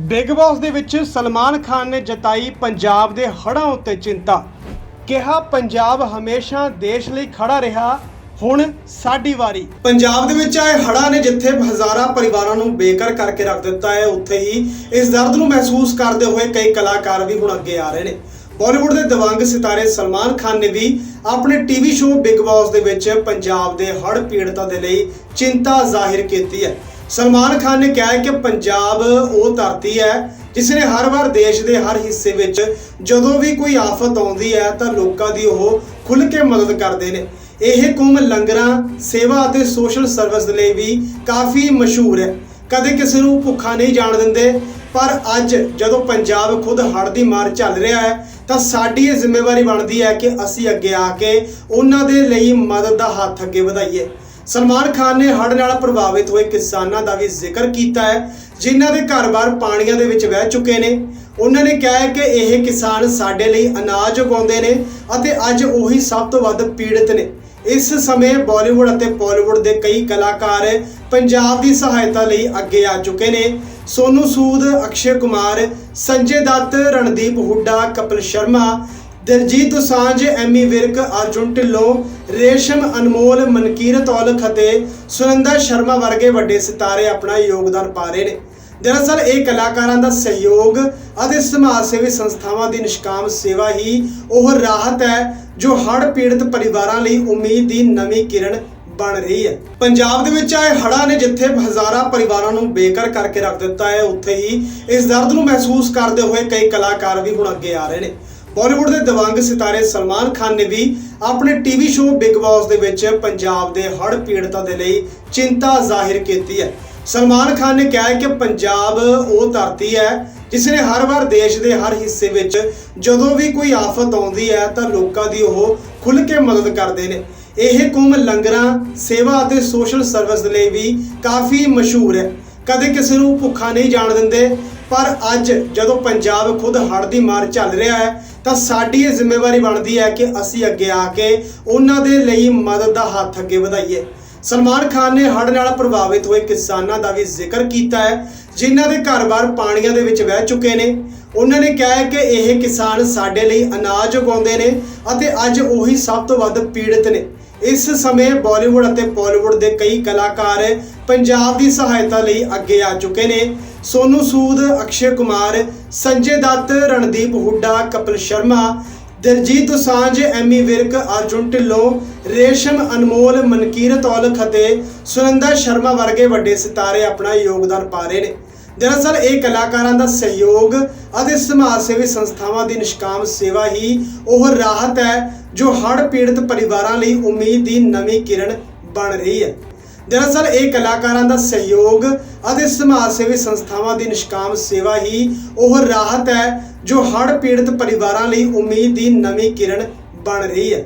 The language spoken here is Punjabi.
ਬਿਗ ਬਾਸ ਦੇ ਵਿੱਚ ਸਲਮਾਨ ਖਾਨ ਨੇ ਜਤਾਈ ਪੰਜਾਬ ਦੇ ਹੜ੍ਹਾਂ ਉੱਤੇ ਚਿੰਤਾ। ਕਿਹਾ ਪੰਜਾਬ ਹਮੇਸ਼ਾ ਦੇਸ਼ ਲਈ ਖੜਾ ਰਿਹਾ, ਹੁਣ ਸਾਡੀ ਵਾਰੀ। ਪੰਜਾਬ ਦੇ ਵਿੱਚ ਆਏ ਹੜ੍ਹਾਂ ਨੇ ਜਿੱਥੇ ਹਜ਼ਾਰਾਂ ਪਰਿਵਾਰਾਂ ਨੂੰ ਬੇਘਰ ਕਰਕੇ ਰੱਖ ਦਿੱਤਾ ਹੈ, ਉੱਥੇ ਹੀ ਇਸ ਦਰਦ ਨੂੰ ਮਹਿਸੂਸ ਕਰਦੇ ਹੋਏ ਕਈ ਕਲਾਕਾਰ ਵੀ ਹੁਣ ਅੱਗੇ ਆ ਰਹੇ ਨੇ। ਬਾਲੀਵੁੱਡ ਦੇ ਦਿਵਾਂਗ ਸਿਤਾਰੇ ਸਲਮਾਨ ਖਾਨ ਨੇ ਵੀ ਆਪਣੇ ਟੀਵੀ ਸ਼ੋਅ ਬਿਗ ਬਾਸ ਦੇ ਵਿੱਚ ਪੰਜਾਬ ਦੇ ਹੜ੍ਹ ਪੀੜਤਾਂ ਦੇ ਲਈ ਚਿੰਤਾ ਜ਼ਾਹਿਰ ਕੀਤੀ ਹੈ। ਸਲਮਾਨ ਖਾਨ ਨੇ ਕਿਹਾ ਹੈ ਕਿ ਪੰਜਾਬ ਉਹ ਧਰਤੀ ਹੈ ਜਿਸ ਨੇ ਹਰ ਵਾਰ ਦੇਸ਼ ਦੇ ਹਰ ਹਿੱਸੇ ਵਿੱਚ ਜਦੋਂ ਵੀ ਕੋਈ ਆਫਤ ਆਉਂਦੀ ਹੈ ਤਾਂ ਲੋਕਾਂ ਦੀ ਉਹ ਖੁੱਲ੍ਹ ਕੇ ਮਦਦ ਕਰਦੇ ਨੇ। ਇਹ ਕੌਮ ਲੰਗਰਾਂ, ਸੇਵਾ ਅਤੇ ਸੋਸ਼ਲ ਸਰਵਿਸ ਲਈ ਵੀ ਕਾਫੀ ਮਸ਼ਹੂਰ ਹੈ। ਕਦੇ ਕਿਸੇ ਨੂੰ ਭੁੱਖਾ ਨਹੀਂ ਜਾਣ ਦਿੰਦੇ, ਪਰ ਅੱਜ ਜਦੋਂ ਪੰਜਾਬ ਖੁਦ ਹੜ੍ਹ ਦੀ ਮਾਰ ਚੱਲ ਰਿਹਾ ਹੈ, ਤਾਂ ਸਾਡੀ ਇਹ ਜ਼ਿੰਮੇਵਾਰੀ ਬਣਦੀ ਹੈ ਕਿ ਅਸੀਂ ਅੱਗੇ ਆ ਕੇ ਉਹਨਾਂ ਦੇ ਲਈ ਮਦਦ ਦਾ ਹੱਥ ਅੱਗੇ ਵਧਾਈਏ। ਸਲਮਾਨ ਖਾਨ ਨੇ ਹੜ੍ਹ ਨਾਲ ਪ੍ਰਭਾਵਿਤ ਹੋਏ ਕਿਸਾਨਾਂ ਦਾ ਵੀ ਜ਼ਿਕਰ ਕੀਤਾ ਹੈ, ਜਿਨ੍ਹਾਂ ਦੇ ਘਰ-ਬਾਰ ਪਾਣੀਆਂ ਦੇ ਵਿੱਚ ਵਹਿ ਚੁੱਕੇ ਨੇ। ਉਹਨਾਂ ਨੇ ਕਿਹਾ ਹੈ ਕਿ ਇਹ ਕਿਸਾਨ ਸਾਡੇ ਲਈ ਅਨਾਜ ਉਗਾਉਂਦੇ ਨੇ ਅਤੇ ਅੱਜ ਉਹੀ ਸਭ ਤੋਂ ਵੱਧ ਪੀੜਤ ਨੇ। ਇਸ ਸਮੇਂ ਬਾਲੀਵੁੱਡ ਅਤੇ ਬਾਲੀਵੁੱਡ ਦੇ ਕਈ ਕਲਾਕਾਰ ਪੰਜਾਬ ਦੀ ਸਹਾਇਤਾ ਲਈ ਅੱਗੇ ਆ ਚੁੱਕੇ ਨੇ। ਸੋਨੂ ਸੂਦ, ਅਕਸ਼ੇ ਕੁਮਾਰ, ਸੰਜੇ ਦੱਤ, ਰਣਦੀਪ ਹੁੱਡਾ, ਕਪਿਲ ਸ਼ਰਮਾ ਦਿਲਜੀਤ ਦੁਸਾਂਝ, ਐਮੀ ਵਿਰਕ, ਅਰਜੁਨ ਢਿੱਲੋਂ, ਰੇਸ਼ਮ, ਅਨਮੋਲ ਮਨਕੀਰਤ ਔਲਖ ਅਤੇ ਸੁਨੰਦਾ ਸ਼ਰਮਾ ਵਰਗੇ ਵੱਡੇ ਸਿਤਾਰੇ ਆਪਣਾ ਯੋਗਦਾਨ ਪਾ ਰਹੇ ਨੇ। ਦਰਅਸਲ ਇਹ ਕਲਾਕਾਰਾਂ ਦਾ ਸਹਿਯੋਗ ਅਤੇ ਸਮਾਜ ਸੇਵੀ ਸੰਸਥਾਵਾਂ ਦੀ ਨਿਸ਼ਕਾਮ ਸੇਵਾ ਹੀ ਉਹ ਰਾਹਤ ਹੈ ਜੋ ਹੜ੍ਹ ਪੀੜਤ ਪਰਿਵਾਰਾਂ ਲਈ ਉਮੀਦ ਦੀ ਨਵੀਂ ਕਿਰਨ ਬਣ ਰਹੀ ਹੈ। ਪੰਜਾਬ ਦੇ ਵਿੱਚ ਆਏ ਹੜ੍ਹਾਂ ਨੇ ਜਿੱਥੇ ਹਜ਼ਾਰਾਂ ਪਰਿਵਾਰਾਂ ਨੂੰ ਬੇਘਰ ਕਰਕੇ ਰੱਖ ਦਿੱਤਾ ਹੈ, ਉੱਥੇ ਹੀ ਇਸ ਦਰਦ ਨੂੰ ਮਹਿਸੂਸ ਕਰਦੇ ਹੋਏ ਕਈ ਕਲਾਕਾਰ ਵੀ ਹੁਣ ਅੱਗੇ ਆ ਰਹੇ ਨੇ। ਬਾਲੀਵੁੱਡ ਦੇ ਦਵੰਗ ਸਿਤਾਰੇ ਸਲਮਾਨ ਖਾਨ ਨੇ ਵੀ ਆਪਣੇ ਟੀਵੀ ਸ਼ੋਅ ਬਿਗ ਬਾਸ ਦੇ ਵਿੱਚ ਪੰਜਾਬ ਦੇ ਹੜ੍ਹ ਪੀੜਤਾਂ ਦੇ ਲਈ ਚਿੰਤਾ ਜ਼ਾਹਿਰ ਕੀਤੀ ਹੈ। ਸਲਮਾਨ ਖਾਨ ਨੇ ਕਿਹਾ ਹੈ ਕਿ ਪੰਜਾਬ ਉਹ ਧਰਤੀ ਹੈ ਜਿਸ ਨੇ ਹਰ ਵਾਰ ਦੇਸ਼ ਦੇ ਹਰ ਹਿੱਸੇ ਵਿੱਚ ਜਦੋਂ ਵੀ ਕੋਈ ਆਫਤ ਆਉਂਦੀ ਹੈ ਤਾਂ ਲੋਕਾਂ ਦੀ ਉਹ ਖੁੱਲ੍ਹ ਕੇ ਮਦਦ ਕਰਦੇ ਨੇ। ਇਹ ਕੌਮ ਲੰਗਰਾਂ, ਸੇਵਾ ਅਤੇ ਸੋਸ਼ਲ ਸਰਵਿਸ ਦੇ ਲਈ ਵੀ ਕਾਫੀ ਮਸ਼ਹੂਰ ਹੈ। ਕਦੇ ਕਿਸੇ ਨੂੰ ਭੁੱਖਾ ਨਹੀਂ ਜਾਣ ਦਿੰਦੇ ਪਰ ਅੱਜ ਜਦੋਂ ਪੰਜਾਬ ਖੁਦ ਹੜ੍ਹ ਦੀ ਮਾਰ ਝੱਲ ਰਿਹਾ ਹੈ, ਤਾਂ ਸਾਡੀ ਇਹ ਜ਼ਿੰਮੇਵਾਰੀ ਬਣਦੀ ਹੈ ਕਿ ਅਸੀਂ ਅੱਗੇ ਆ ਕੇ ਉਹਨਾਂ ਦੇ ਲਈ ਮਦਦ ਦਾ ਹੱਥ ਅੱਗੇ ਵਧਾਈਏ। ਸਲਮਾਨ ਖਾਨ ਨੇ ਹੜ੍ਹ ਨਾਲ ਪ੍ਰਭਾਵਿਤ ਹੋਏ ਕਿਸਾਨਾਂ ਦਾ ਵੀ ਜ਼ਿਕਰ ਕੀਤਾ ਹੈ, ਜਿਨ੍ਹਾਂ ਦੇ ਘਰ-ਬਾਰ ਪਾਣੀਆਂ ਦੇ ਵਿੱਚ ਵਹਿ ਚੁੱਕੇ ਨੇ। ਉਹਨਾਂ ਨੇ ਕਿਹਾ ਹੈ ਕਿ ਇਹ ਕਿਸਾਨ ਸਾਡੇ ਲਈ ਅਨਾਜ ਉਗਾਉਂਦੇ ਨੇ ਅਤੇ ਅੱਜ ਉਹੀ ਸਭ ਤੋਂ ਵੱਧ ਪੀੜਤ ਨੇ। ਇਸ ਸਮੇਂ ਬਾਲੀਵੁੱਡ ਅਤੇ ਬਾਲੀਵੁੱਡ ਦੇ ਕਈ ਕਲਾਕਾਰ ਪੰਜਾਬ ਦੀ ਸਹਾਇਤਾ ਲਈ ਅੱਗੇ ਆ ਚੁੱਕੇ ਨੇ। ਸੋਨੂ ਸੂਦ, ਅਕਸ਼ੇ ਕੁਮਾਰ, ਸੰਜੇ ਦੱਤ, ਰਣਦੀਪ ਹੁੱਡਾ, ਕਪਿਲ ਸ਼ਰਮਾ, ਦਿਲਜੀਤ ਦੋਸਾਂਝ, ਐਮੀ ਵਿਰਕ, ਅਰਜੁਨ ਢਿੱਲੋਂ, ਰੇਸ਼ਮ ਅਨਮੋਲ, ਮਨਕੀਰਤ ਔਲਖ ਅਤੇ ਸੁਨੰਦਾ ਸ਼ਰਮਾ ਵਰਗੇ ਵੱਡੇ ਸਿਤਾਰੇ ਆਪਣਾ ਯੋਗਦਾਨ ਪਾ ਰਹੇ ਨੇ। ਦਰਅਸਲ ਇਹ ਕਲਾਕਾਰਾਂ ਦਾ ਸਹਿਯੋਗ ਅਤੇ ਸਮਾਜ ਸੇਵੀ ਸੰਸਥਾਵਾਂ ਦੀ ਨਿਸ਼ਕਾਮ ਸੇਵਾ ਹੀ ਉਹ ਰਾਹਤ ਹੈ ਜੋ ਹੜ੍ਹ ਪੀੜਤ ਪਰਿਵਾਰਾਂ ਲਈ ਉਮੀਦ ਦੀ ਨਵੀਂ ਕਿਰਨ ਬਣ ਰਹੀ ਹੈ। ਦਰਅਸਲ ਇਹ ਕਲਾਕਾਰਾਂ ਦਾ ਸਹਿਯੋਗ ਅਤੇ ਸਮਾਜ ਸੇਵੀ ਸੰਸਥਾਵਾਂ ਦੀ ਨਿਸ਼ਕਾਮ ਸੇਵਾ ਹੀ ਉਹ ਰਾਹਤ ਹੈ ਜੋ ਹੜ੍ਹ ਪੀੜਤ ਪਰਿਵਾਰਾਂ ਲਈ ਉਮੀਦ ਦੀ ਨਵੀਂ ਕਿਰਨ ਬਣ ਰਹੀ ਹੈ।